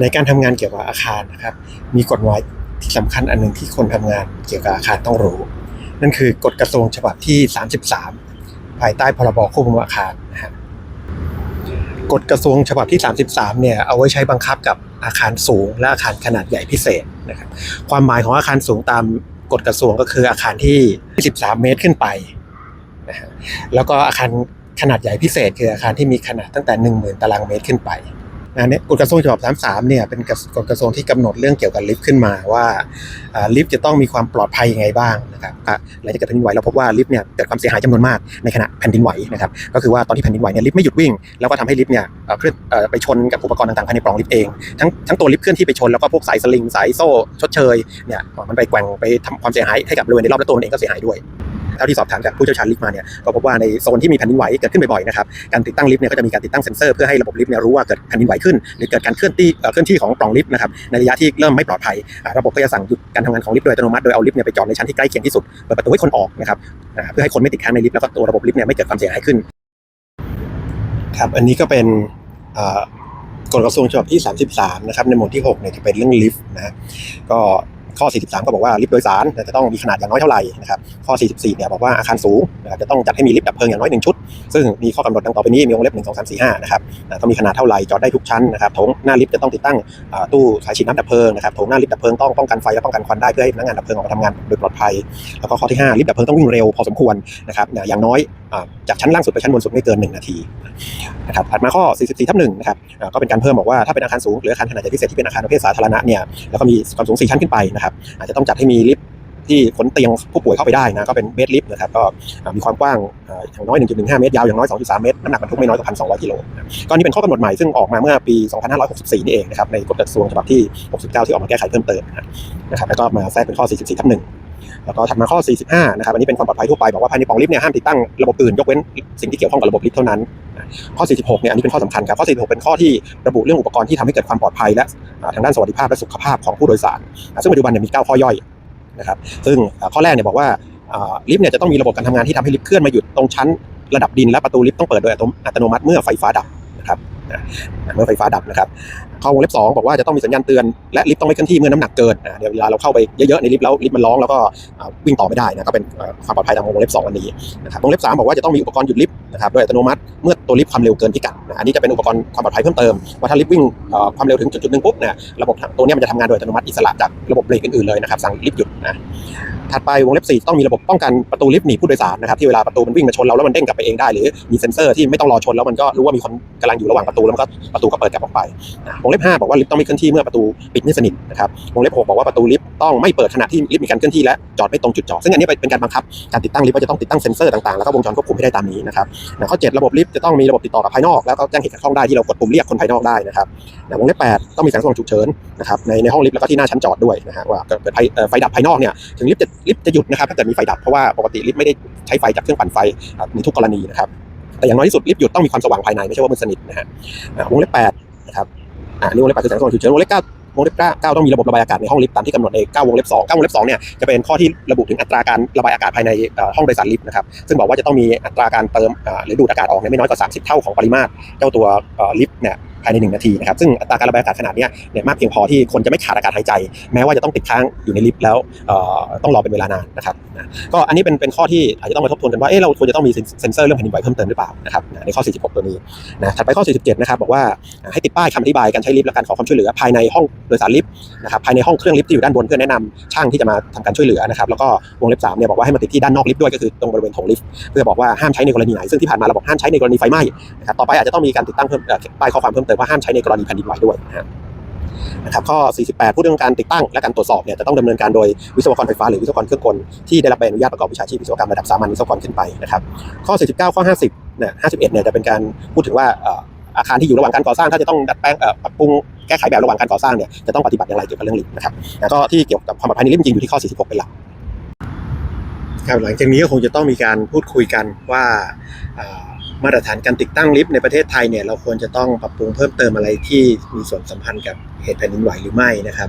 ในการทำงานเกี่ยวกับอาคารนะครับ มีกฎหมายที่สำคัญอันหนึ่งที่คนทำงานเกี่ยวกับอาคารต้องรู้ นั่นคือกฎกระทรวงฉบับที่ 33 ภายใต้พรบควบคุมอาคารนะฮะกฎกระทรวงฉบับที่ 33 เนี่ยเอาไว้ใช้บังคับกับอาคารสูงและอาคารขนาดใหญ่พิเศษนะครับความหมายของอาคารสูงตามกฎกระทรวงก็คืออาคารที่ 13 เมตรขึ้นไปนะฮะแล้วก็อาคารขนาดใหญ่พิเศษคืออาคารที่มีขนาดตั้งแต่ 10,000 ตารางเมตรขึ้นไป นะเนี่ยกฎกระทรวงฉบับ33เนี่ยเป็นกฎกระทรวงที่กำหนดเรื่องเกี่ยวกับลิฟต์ขึ้นมาว่าลิฟต์จะต้องมีความปลอดภัยยังไงบ้างนะครับหลังจากเกิดแผ่นดินไหวเราพบว่าลิฟต์เนี่ยเกิดความเสียหายจำนวนมากในขณะแผ่นดินไหวนะครับก็คือว่าตอนที่แผ่นดินไหวเนี่ยลิฟต์ไม่หยุดวิ่ง แล้วก็ทำให้ลิฟต์เนี่ยเคลื่อนไปชนกับอุปกรณ์ต่างๆภายในปล่องลิฟต์เองทั้งทั้งตัวลิฟต์เคลื่อนที่ไปชนแล้วก็พวกสายสลิงสายโซ่ชดเชยเนี่ยมันไปแกว่งไปทำความเสียหายให้กับบริเวณในรอบและตัวมันเองก็เสียหายด้วย เท่าที่สอบถามจากผู้เชี่ยวชาญลิฟต์มาเนี่ยก็พบว่าในโซนที่มีแผ่นดินไหวเกิดขึ้นบ่อยๆนะครับการติดตั้งลิฟต์เนี่ยก็จะมีการติดตั้งเซ็นเซอร์เพื่อให้ระบบลิฟต์เนี่ยรู้ว่าเกิดแผ่นดินไหวขึ้นหรือเกิดการเคลื่อนที่เอ่อเคลื่อนที่ของปล่องลิฟต์นะครับในระยะที่เริ่มไม่ปลอดภัย ระบบก็จะสั่งหยุดการทำงานของลิฟต์โดยอัตโนมัติโดยเอาลิฟต์เนี่ยไปจอดในชั้นที่ใกล้เคียงที่สุดเปิดประตูให้คนออกนะครับเพื่อให้คนไม่ติดค้างในลิฟต์แล้วก็ตัวระบบลิฟต์เนี่ยไม่เกิดความเสียหายขึ้นครับอันนี้ก็เป็นกฎกระทรวงฉบับที่ 33 นะครับ ในหมวดที่ 6 เนี่ยจะเป็นเรื่องลิฟต์นะ ก็ ข้อ 43 ก็บอกว่าลิฟต์โดยสารจะต้องมีขนาดอย่างน้อยเท่าไหร่นะครับข้อ 44 เนี่ยบอกว่าอาคารสูงนะครับจะต้องจัดให้มีลิฟต์ดับเพลิงอย่างน้อยหนึ่งชุด ซึ่งมีข้อกำหนดดังต่อไปนี้มีวงเล็บ1 2 3 4 5นะครับต้องมีขนาดเท่าไหร่จอดได้ทุกชั้นนะครับโถงหน้าลิฟต์จะต้องติดตั้งตู้สายฉีดน้ำดับเพลิงนะครับโถงหน้าลิฟต์ดับเพลิงต้องป้องกันไฟและป้องกันควันได้เพื่อให้พนักงานดับเพลิงออกมาทำงานโดยปลอดภัย แล้วก็ข้อที่5ลิฟต์ดับเพลิงต้องวิ่งเร็วพอสมควรนะครับอย่างน้อยจากชั้นล่างสุดไปชั้นบนสุดไม่เกิน 1 นาทีนะครับถัดมาข้อ 44ทับ1นะครับก็เป็นการเพิ่มบอกว่าถ้าเป็นอาคารสูงหรืออาคารขนาดใหญ่พิเศษที่เป็นอาคารประเภทสาธารณะเนี่ยแล้วก็มีความสูง4ชั้นขึ้นไปนะครับอาจจะต้องจัดให้มีลิฟต์ที่ขนเตียงผู้ป่วยเข้าไปได้นะก็เป็นเบสลิฟต์นะครับก็มีความกว้างอย่างน้อย 1.15 เมตร ยาวอย่างน้อย 2.3 เมตร น้ำหนักบรรทุกไม่น้อยกว่า 1,200 กิโลนะก็นนี่เป็นข้อกำหนดใหม่ซึ่งออกมาเมื่อปี 2564 นี่เองนะครับในกฎกระทรวงฉบับที่ 69 ที่ออกมาแก้ไขเพิ่มเติมนะครับแล้วก็มาแทรกเป็นข้อ 44 ทับ1 แล้วก็ถัดมาข้อ 45 นะครับ อันนี้เป็นความปลอดภัยทั่วไป บอกว่าภายในปล่องลิฟต์เนี่ยห้ามติดตั้งระบบอื่น ยกเว้นสิ่งที่เกี่ยวข้องกับระบบลิฟต์เท่านั้น ข้อ 46 เนี่ย อันนี้เป็นข้อสำคัญครับ ข้อ 46 เป็นข้อที่ระบุเรื่องอุปกรณ์ที่ทำให้เกิดความปลอดภัย และทางด้านสวัสดิภาพและสุขภาพของผู้โดยสาร ซึ่งปัจจุบันเนี่ยมี 9 ข้อย่อยนะครับ ซึ่งข้อแรกเนี่ยบอกว่าลิฟต์เนี่ยจะต้องมีระบบการทำงานที่ทำให้ลิฟต์เคลื่อนมาหยุดตรงชั้นระดับดินและประตูลิฟต์ต้องเปิดโดยอัตโนมัติเมื่อไฟฟ้าดับนะครับเมื่อไฟฟ้าดับนะครับ ข้อวงเล็บ2บอกว่าจะต้องมีสัญญาณเตือนและลิฟต์ต้องไม่เคลื่อนที่เมื่อน้ำหนักเกินเดี๋ยวเวลาเราเข้าไปเยอะๆในลิฟต์แล้วลิฟต์มันร้องแล้วก็วิ่งต่อไม่ได้นะก็เป็นความปลอดภัยตามวงเล็บ2อันนี้นะครับวงเล็บ3บอกว่าจะต้องมีอุปกรณ์หยุดลิฟต์นะครับโดยอัตโนมัติเมื่อตัวลิฟต์ความเร็วเกินพิกัดอันนี้จะเป็นอุปกรณ์ความปลอดภัยเพิ่มเติมว่าถ้าลิฟต์วิ่งความเร็วถึงจุดๆหนึ่งปุ๊บเนี่ยระบบตัวนี้มันจะทำงานโดยอัตโนมัติอิสระจากระบบเบรกอื่นๆเลยนะครับสั่งลิฟต์หยุดนะถัดไปวงเล็บ4ต้องมีระบบป้องกันประตูลิฟต์หนีผู้โดยสารนะครับที่เวลาประตูมันวิ่งมาชนเราแล้วมันเด้งกลับไปเองได้หรือมีเซ็นเซอร์ที่ไม่ต้องรอชนแล้วมันก็รู้ว่ามีคนกำลังอยู่ระหว่างประตูแล้วมันก็ประตูก็เปิดกลับออกไปนะวงเล็บ5บอกว่าลิฟต์ต้องไม่เคลื่อนที่เมื่อประตูปิดไม่สนิทนะครับวงเล็บ6บอกว่าประตูลิฟต์ต้องไม่เปิดขณะที่ลิฟต์มีการเคลื่อนที่และจอดไม่ตรงจุดจอดซึ่งอันนี้เป็นการบังคับการติดตั้งลิฟต์ว่าจะต้องติดตั้งเซ็นเซอร์ต่างๆแล้วก็วงจรควบคุมให้ได้ตามนี้นะครับข้อ 7 ระบบลิฟต์จะต้องมีระบบติดต่อกับภายนอกแล้วก็แจ้งเหตุขัดข้องได้ที่เรากดปุ่มเรียกคนภายนอกได้นะครับวงเล็บ8ต้องมีแสงสว่างฉุกเฉินนะครับในในห้องลิฟต์แล้วก็ที่หน้าชั้นจอดด้วยนะฮะว่าเกิดไฟไฟดับภายนอกเนี่ยถึงลิฟต์จะลิฟต์จะหยุดนะครับถ้าเกิดมีไฟดับเพราะว่าปกติลิฟต์ไม่ได้ใช้ไฟจากเครื่องปั่นไฟในทุกกรณีนะครับแต่อย่างน้อยที่สุดลิฟต์หยุดต้องมีความสว่างภายในไม่ใช่ว่ามืดสนิทนะฮะวงเล็บ8นะครับ อ่านี่วงเล็บ8คือแสงสว่างฉุกเฉินวงเล็บเก้าวงเล็บเก้าต้องมีระบบระบายอากาศในห้องลิฟต์ตามที่กำหนดในเก้าวงเล็บสองเก้าวงเล็บสองเนี่ยจะเป็นข้อที่ระบุถึงอัตราการระบายอากาศภายในอ่อห้องโดยสารลิฟต์นะครับซึ่งบอกว่าจะต้องมีอัตราการเติมอ่าหรือดูดอากาศออกเนี่ยไม่น้อยกว่า 30 เท่าของปริมาตรเจ้าตัวอ่อลิฟต์เนี่ย ภายใน 1 นาทีนะครับซึ่งอัตราการระบายอากาศขนาดนี้เนี่ยมากเพียงพอที่คนจะไม่ขาดอากาศหายใจ แม้ว่าจะต้องติดค้างอยู่ในลิฟต์แล้วต้องรอเป็นเวลานานนะครับนะก็อันนี้เป็นเป็นข้อที่อาจจะต้องมาทบทวนกันว่าเอ๊ะเราควรจะต้องมีเซ็นเซอร์เรื่องแผ่นดินไหวเพิ่มเติมหรือเปล่านะครับในข้อ 46 ตัวนี้นะถัดไปข้อ 47 นะครับบอกว่าให้ติดป้ายคำอธิบายการใช้ลิฟต์และการขอความช่วยเหลือภายในห้องโดยสารลิฟต์นะครับภายในห้องเครื่องลิฟต์ที่อยู่ด้านบนเพื่อแนะนำช่างที่จะมาทำการช่วยเหลือนะครับแล้วก็วงเล็บ3เนี่ยบอกว่าให้มาติดที่ด้านนอกลิฟต์ด้วยก็คือตรงบริเวณโถงลิฟต์เพื่อบอกว่าห้ามใช้ในกรณีไหนซึ่งที่ผ่านมาเราบอกห้ามใช้ในกรณีไฟไหม้นะครับต่อไปอาจจะต้องมีการติดตั้งเพิ่มป้ายข้อความเพิ่มเติมว่าห้ามใช้ในกรณีแผ่นดินไหวด้วยนะครับข้อ 48พูดเรื่องการติดตั้งและการตรวจสอบเนี่ยจะต้องดำเนินการโดยวิศวกรไฟฟ้าหรือวิศวกรเครื่องกลที่ได้รับใบอนุญาตประกอบวิชาชีพวิศวกรรมระดับสามัญวิศวกรขึ้นไปนะครับข้อ 49 ข้อ 50เนี่ย51เนี่ยจะเป็นการพูดถึงว่าอาคารที่อยู่ระหว่างการก่อสร้างถ้าจะต้องดัดแปลงปรับปรุงแก้ไขแบบระหว่างการก่อสร้างเนี่ยจะต้องปฏิบัติอย่างไรเกี่ยวกับเรื่องลิฟต์นะครับแล้วก็ที่เกี่ยวกับความปลอดภัยในลิฟต์จริงอยู่ที่ข้อ 46 เป็นหลัก ครับหลังจากนี้ก็คงจะต้องมีการพูดคุยกันว่ามาตรฐานการติดตั้งลิฟต์ในประเทศไทยเนี่ยเราควรจะต้องปรับปรุงเพิ่มเติมอะไรที่มีส่วนสัมพันธ์กับเหตุแผ่นดินไหวหรือไม่นะครับ